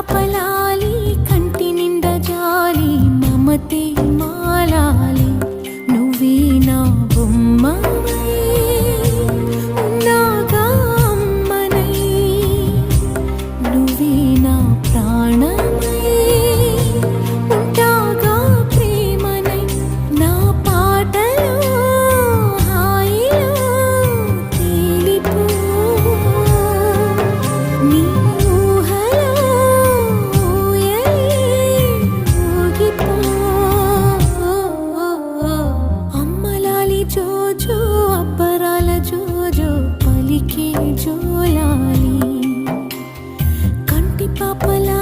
పాపలాలి కంటి నిండా జాలి మమతే papala